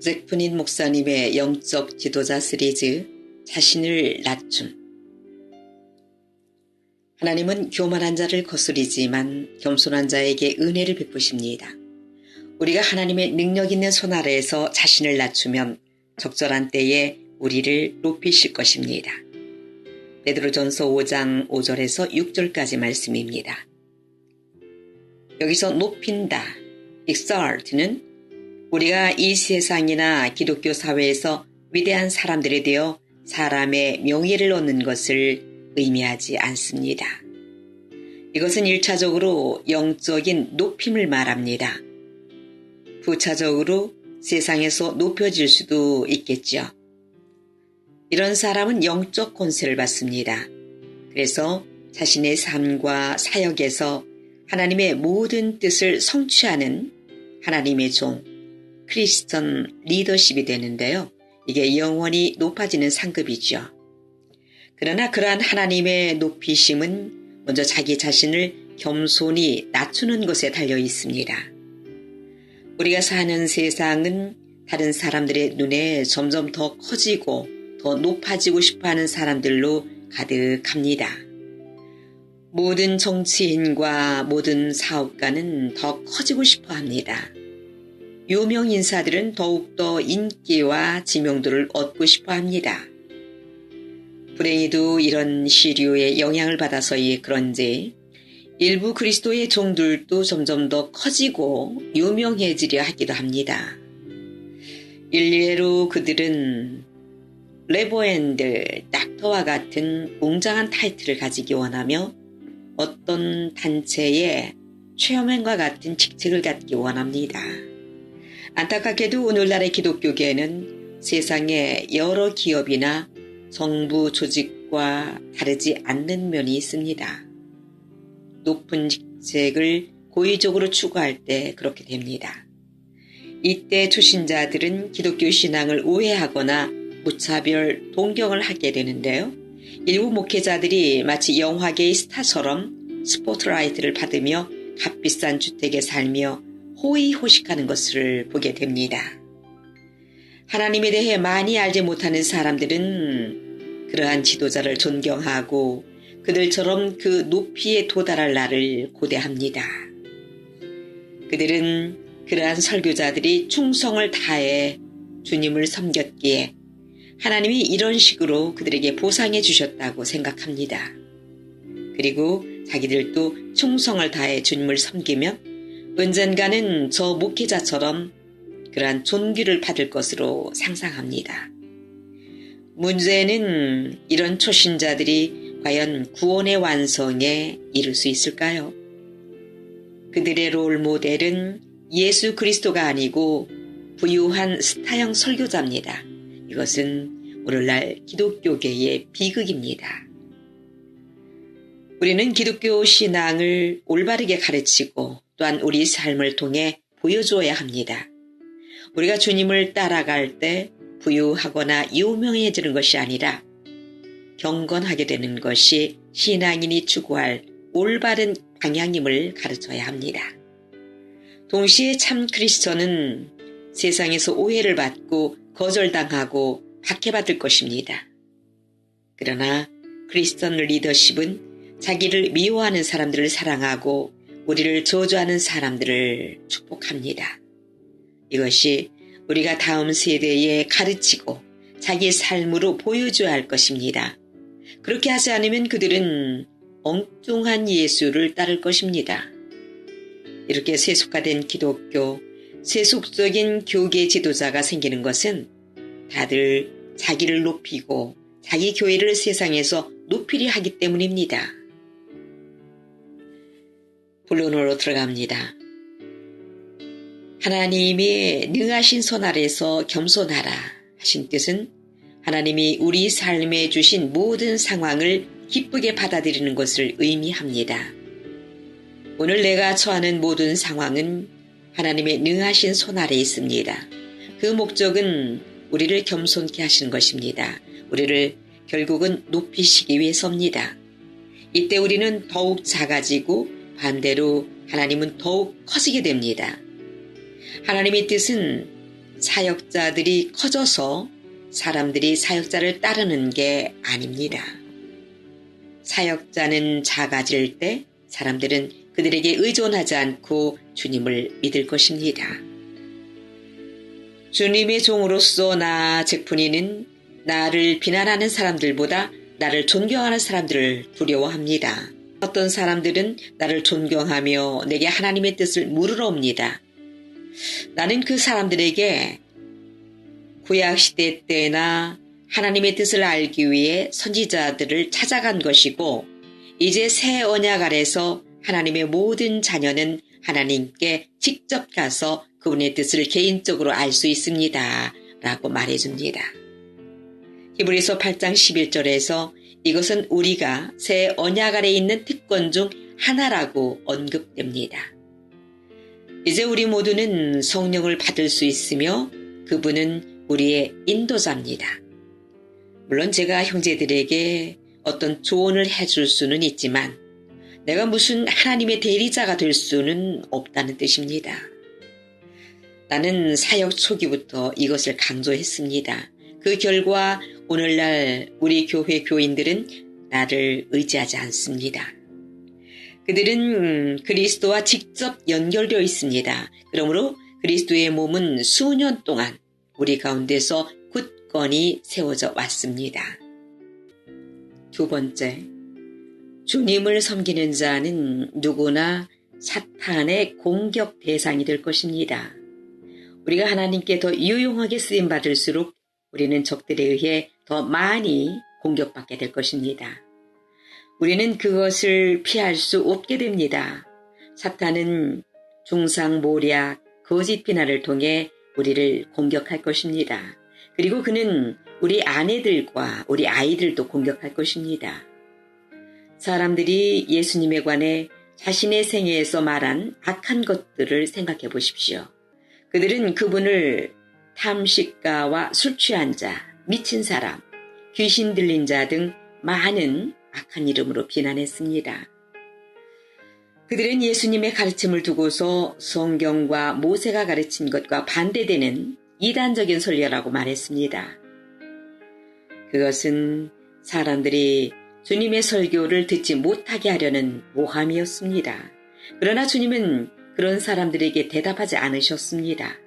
잭프닌 목사님의 영적 지도자 시리즈 자신을 낮춤 하나님은 교만한 자를 거스리지만 겸손한 자에게 은혜를 베푸십니다. 우리가 하나님의 능력 있는 손 아래에서 자신을 낮추면 적절한 때에 우리를 높이실 것입니다. 베드로전서 5장 5절에서 6절까지 말씀입니다. 여기서 높인다, exalt는 우리가 이 세상이나 기독교 사회에서 위대한 사람들에 대해 사람의 명예를 얻는 것을 의미하지 않습니다. 이것은 1차적으로 영적인 높임을 말합니다. 부차적으로 세상에서 높여질 수도 있겠죠. 이런 사람은 영적 권세를 받습니다. 그래서 자신의 삶과 사역에서 하나님의 모든 뜻을 성취하는 하나님의 종, 크리스천 리더십이 되는데요. 이게 영원히 높아지는 상급이죠. 그러나 그러한 하나님의 높이심은 먼저 자기 자신을 겸손히 낮추는 것에 달려 있습니다. 우리가 사는 세상은 다른 사람들의 눈에 점점 더 커지고 더 높아지고 싶어 하는 사람들로 가득합니다. 모든 정치인과 모든 사업가는 더 커지고 싶어 합니다. 유명 인사들은 더욱더 인기와 지명도를 얻고 싶어 합니다. 불행히도 이런 시류의 영향을 받아서이 그런지 일부 그리스도의 종들도 점점 더 커지고 유명해지려 하기도 합니다. 일례로 그들은 레버앤드, 닥터와 같은 웅장한 타이틀을 가지기 원하며 어떤 단체의 최험행과 같은 직책을 갖기 원합니다. 안타깝게도 오늘날의 기독교계는 세상의 여러 기업이나 정부 조직과 다르지 않는 면이 있습니다. 높은 직책을 고의적으로 추구할 때 그렇게 됩니다. 이때 초신자들은 기독교 신앙을 오해하거나 무차별 동경을 하게 되는데요. 일부 목회자들이 마치 영화계의 스타처럼 스포트라이트를 받으며 값비싼 주택에 살며 호의호식하는 것을 보게 됩니다. 하나님에 대해 많이 알지 못하는 사람들은 그러한 지도자를 존경하고 그들처럼 그 높이에 도달할 날을 고대합니다. 그들은 그러한 설교자들이 충성을 다해 주님을 섬겼기에 하나님이 이런 식으로 그들에게 보상해 주셨다고 생각합니다. 그리고 자기들도 충성을 다해 주님을 섬기면 언젠가는 저 목회자처럼 그러한 존귀를 받을 것으로 상상합니다. 문제는 이런 초신자들이 과연 구원의 완성에 이를 수 있을까요? 그들의 롤 모델은 예수 그리스도가 아니고 부유한 스타형 설교자입니다. 이것은 오늘날 기독교계의 비극입니다. 우리는 기독교 신앙을 올바르게 가르치고 또한 우리 삶을 통해 보여주어야 합니다. 우리가 주님을 따라갈 때 부유하거나 유명해지는 것이 아니라 경건하게 되는 것이 신앙인이 추구할 올바른 방향임을 가르쳐야 합니다. 동시에 참 크리스천은 세상에서 오해를 받고 거절당하고 박해받을 것입니다. 그러나 크리스천 리더십은 자기를 미워하는 사람들을 사랑하고 우리를 저주하는 사람들을 축복합니다. 이것이 우리가 다음 세대에 가르치고 자기 삶으로 보여줘야 할 것입니다. 그렇게 하지 않으면 그들은 엉뚱한 예수를 따를 것입니다. 이렇게 세속화된 기독교, 세속적인 교계 지도자가 생기는 것은 다들 자기를 높이고 자기 교회를 세상에서 높이려 하기 때문입니다. 본론으로 들어갑니다. 하나님이 능하신 손 아래서 겸손하라 하신 뜻은 하나님이 우리 삶에 주신 모든 상황을 기쁘게 받아들이는 것을 의미합니다. 오늘 내가 처하는 모든 상황은 하나님의 능하신 손 아래에 있습니다. 그 목적은 우리를 겸손케 하시는 것입니다. 우리를 결국은 높이시기 위해서입니다. 이때 우리는 더욱 작아지고 반대로 하나님은 더욱 커지게 됩니다. 하나님의 뜻은 사역자들이 커져서 사람들이 사역자를 따르는 게 아닙니다. 사역자는 작아질 때 사람들은 그들에게 의존하지 않고 주님을 믿을 것입니다. 주님의 종으로서 나 잭푼이는 나를 비난하는 사람들보다 나를 존경하는 사람들을 두려워합니다. 어떤 사람들은 나를 존경하며 내게 하나님의 뜻을 물으러 옵니다. 나는 그 사람들에게 구약시대 때나 하나님의 뜻을 알기 위해 선지자들을 찾아간 것이고 이제 새 언약 아래서 하나님의 모든 자녀는 하나님께 직접 가서 그분의 뜻을 개인적으로 알 수 있습니다. 라고 말해줍니다. 히브리서 8장 11절에서 이것은 우리가 새 언약 아래 있는 특권 중 하나라고 언급됩니다. 이제 우리 모두는 성령을 받을 수 있으며 그분은 우리의 인도자입니다. 물론 제가 형제들에게 어떤 조언을 해줄 수는 있지만 내가 무슨 하나님의 대리자가 될 수는 없다는 뜻입니다. 나는 사역 초기부터 이것을 강조했습니다. 그 결과 오늘날 우리 교회 교인들은 나를 의지하지 않습니다. 그들은 그리스도와 직접 연결되어 있습니다. 그러므로 그리스도의 몸은 수년 동안 우리 가운데서 굳건히 세워져 왔습니다. 두 번째, 주님을 섬기는 자는 누구나 사탄의 공격 대상이 될 것입니다. 우리가 하나님께 더 유용하게 쓰임 받을수록 우리는 적들에 의해 더 많이 공격받게 될 것입니다. 우리는 그것을 피할 수 없게 됩니다. 사탄은 중상모략, 거짓 비난을 통해 우리를 공격할 것입니다. 그리고 그는 우리 아내들과 우리 아이들도 공격할 것입니다. 사람들이 예수님에 관해 자신의 생애에서 말한 악한 것들을 생각해 보십시오. 그들은 그분을 탐식가와 술 취한 자, 미친 사람, 귀신 들린 자 등 많은 악한 이름으로 비난했습니다. 그들은 예수님의 가르침을 두고서 성경과 모세가 가르친 것과 반대되는 이단적인 설교라고 말했습니다. 그것은 사람들이 주님의 설교를 듣지 못하게 하려는 모함이었습니다. 그러나 주님은 그런 사람들에게 대답하지 않으셨습니다.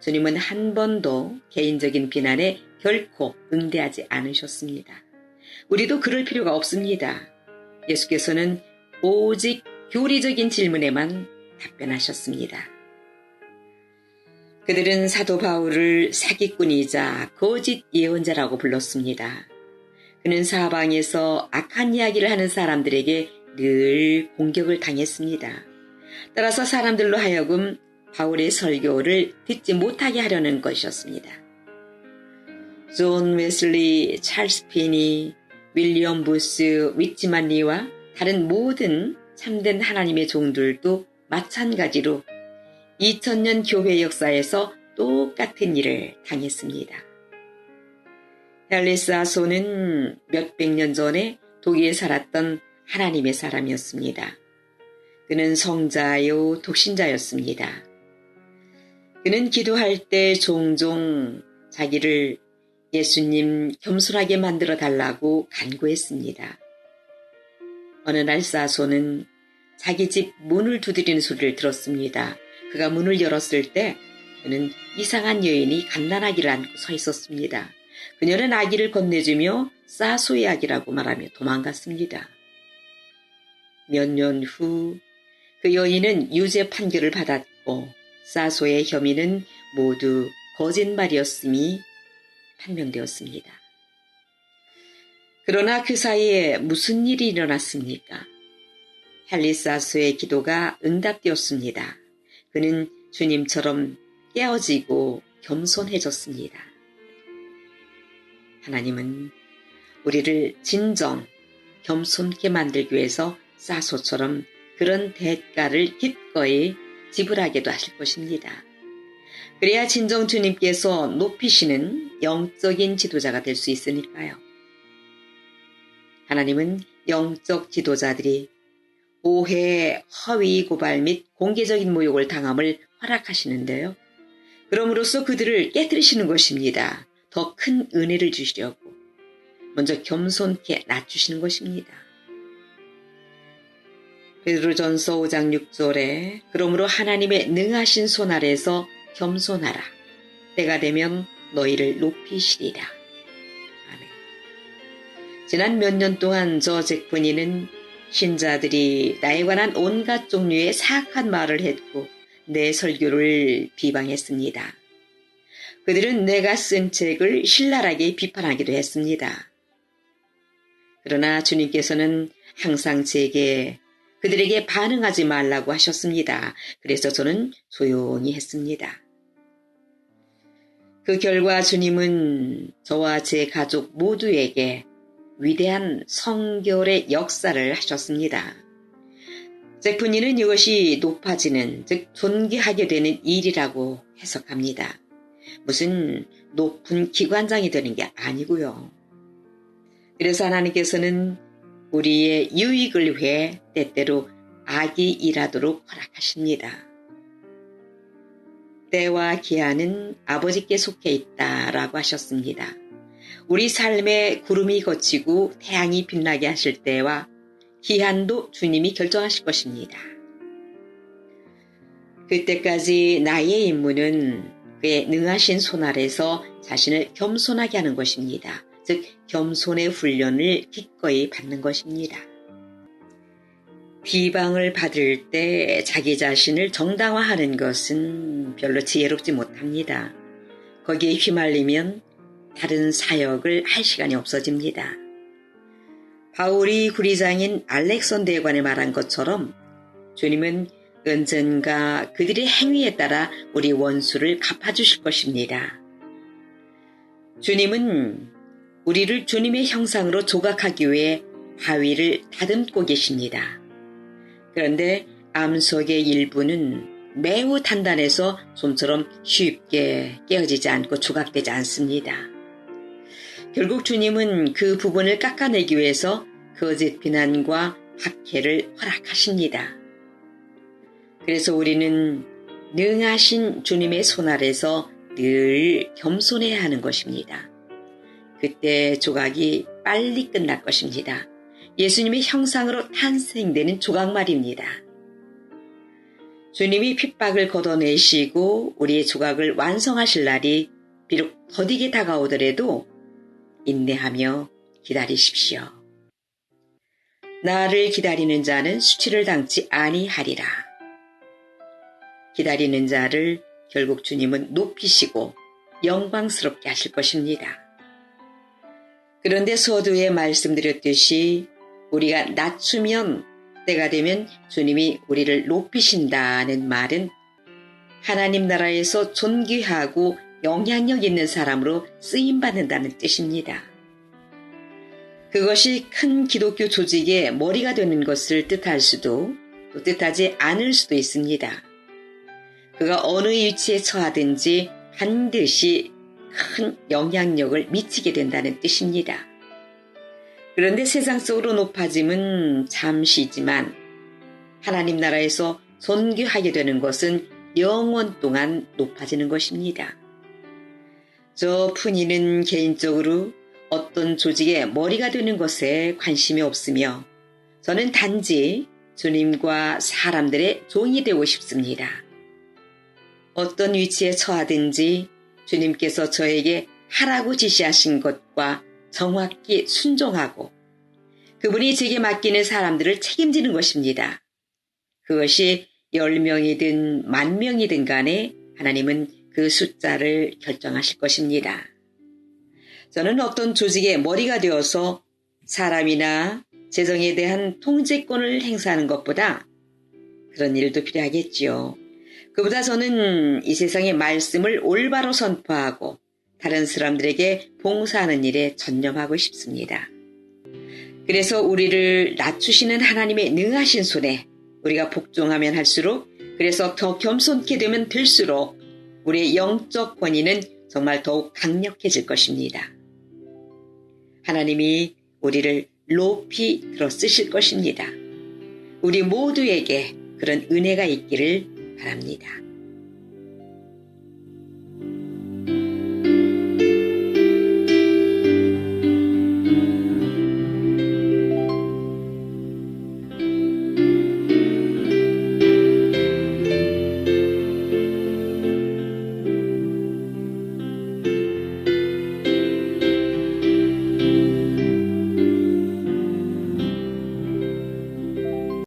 주님은 한 번도 개인적인 비난에 결코 응대하지 않으셨습니다. 우리도 그럴 필요가 없습니다. 예수께서는 오직 교리적인 질문에만 답변하셨습니다. 그들은 사도 바울을 사기꾼이자 거짓 예언자라고 불렀습니다. 그는 사방에서 악한 이야기를 하는 사람들에게 늘 공격을 당했습니다. 따라서 사람들로 하여금 바울의 설교를 듣지 못하게 하려는 것이었습니다. 존 웨슬리, 찰스 피니, 윌리엄 부스, 위치만리와 다른 모든 참된 하나님의 종들도 마찬가지로 2000년 교회 역사에서 똑같은 일을 당했습니다. 헬리스 아소는 몇백 년 전에 독일에 살았던 하나님의 사람이었습니다. 그는 성자요 독신자였습니다. 그는 기도할 때 종종 자기를 예수님 겸손하게 만들어 달라고 간구했습니다. 어느 날 사소는 자기 집 문을 두드리는 소리를 들었습니다. 그가 문을 열었을 때 그는 이상한 여인이 갓난아기를 안고 서 있었습니다. 그녀는 아기를 건네주며 사소의 아기라고 말하며 도망갔습니다. 몇 년 후 그 여인은 유죄 판결을 받았고 사소의 혐의는 모두 거짓말이었음이 판명되었습니다. 그러나 그 사이에 무슨 일이 일어났습니까? 헬리사스의 기도가 응답되었습니다. 그는 주님처럼 깨어지고 겸손해졌습니다. 하나님은 우리를 진정 겸손케 만들기 위해서 사소처럼 그런 대가를 기꺼이 지불하게도 하실 것입니다. 그래야 진정 주님께서 높이시는 영적인 지도자가 될 수 있으니까요. 하나님은 영적 지도자들이 오해, 허위 고발 및 공개적인 모욕을 당함을 허락하시는데요. 그럼으로써 그들을 깨뜨리시는 것입니다. 더 큰 은혜를 주시려고 먼저 겸손케 낮추시는 것입니다. 베드로전서 5장 6절에 그러므로 하나님의 능하신 손 아래서 겸손하라. 때가 되면 너희를 높이시리라. 아멘. 지난 몇 년 동안 저 잭분이는 신자들이 나에 관한 온갖 종류의 사악한 말을 했고 내 설교를 비방했습니다. 그들은 내가 쓴 책을 신랄하게 비판하기도 했습니다. 그러나 주님께서는 항상 제게 그들에게 반응하지 말라고 하셨습니다. 그래서 저는 조용히 했습니다. 그 결과 주님은 저와 제 가족 모두에게 위대한 성결의 역사를 하셨습니다. 제프니는 이것이 높아지는, 즉, 존귀하게 되는 일이라고 해석합니다. 무슨 높은 기관장이 되는 게 아니고요. 그래서 하나님께서는 우리의 유익을 위해 때때로 악이 일하도록 허락하십니다. 때와 기한은 아버지께 속해 있다 라고 하셨습니다. 우리 삶에 구름이 걷히고 태양이 빛나게 하실 때와 기한도 주님이 결정하실 것입니다. 그때까지 나의 임무는 그의 능하신 손 아래서 자신을 겸손하게 하는 것입니다. 즉, 겸손의 훈련을 기꺼이 받는 것입니다. 비방을 받을 때 자기 자신을 정당화하는 것은 별로 지혜롭지 못합니다. 거기에 휘말리면 다른 사역을 할 시간이 없어집니다. 바울이 구리장인 알렉선대에 관해 말한 것처럼 주님은 언젠가 그들의 행위에 따라 우리 원수를 갚아주실 것입니다. 주님은 우리를 주님의 형상으로 조각하기 위해 바위를 다듬고 계십니다. 그런데 암석의 일부는 매우 단단해서 좀처럼 쉽게 깨어지지 않고 조각되지 않습니다. 결국 주님은 그 부분을 깎아내기 위해서 거짓 비난과 박해를 허락하십니다. 그래서 우리는 능하신 주님의 손 아래서 늘 겸손해야 하는 것입니다. 그때 조각이 빨리 끝날 것입니다. 예수님의 형상으로 탄생되는 조각 말입니다. 주님이 핍박을 걷어내시고 우리의 조각을 완성하실 날이 비록 더디게 다가오더라도 인내하며 기다리십시오. 나를 기다리는 자는 수치를 당치 아니하리라. 기다리는 자를 결국 주님은 높이시고 영광스럽게 하실 것입니다. 그런데 서두에 말씀드렸듯이 우리가 낮추면 때가 되면 주님이 우리를 높이신다는 말은 하나님 나라에서 존귀하고 영향력 있는 사람으로 쓰임받는다는 뜻입니다. 그것이 큰 기독교 조직의 머리가 되는 것을 뜻할 수도 또 뜻하지 않을 수도 있습니다. 그가 어느 위치에 처하든지 반드시 큰 영향력을 미치게 된다는 뜻입니다. 그런데 세상 속으로 높아짐은 잠시지만 하나님 나라에서 존귀하게 되는 것은 영원 동안 높아지는 것입니다. 저 푼이는 개인적으로 어떤 조직의 머리가 되는 것에 관심이 없으며 저는 단지 주님과 사람들의 종이 되고 싶습니다. 어떤 위치에 처하든지 주님께서 저에게 하라고 지시하신 것과 정확히 순종하고 그분이 제게 맡기는 사람들을 책임지는 것입니다. 그것이 10명이든 만명이든 간에 하나님은 그 숫자를 결정하실 것입니다. 저는 어떤 조직의 머리가 되어서 사람이나 재정에 대한 통제권을 행사하는 것보다 그런 일도 필요하겠지요. 그보다 저는 이 세상의 말씀을 올바로 선포하고 다른 사람들에게 봉사하는 일에 전념하고 싶습니다. 그래서 우리를 낮추시는 하나님의 능하신 손에 우리가 복종하면 할수록 그래서 더 겸손케 되면 될수록 우리의 영적 권위는 정말 더욱 강력해질 것입니다. 하나님이 우리를 높이 들어 쓰실 것입니다. 우리 모두에게 그런 은혜가 있기를 바랍니다.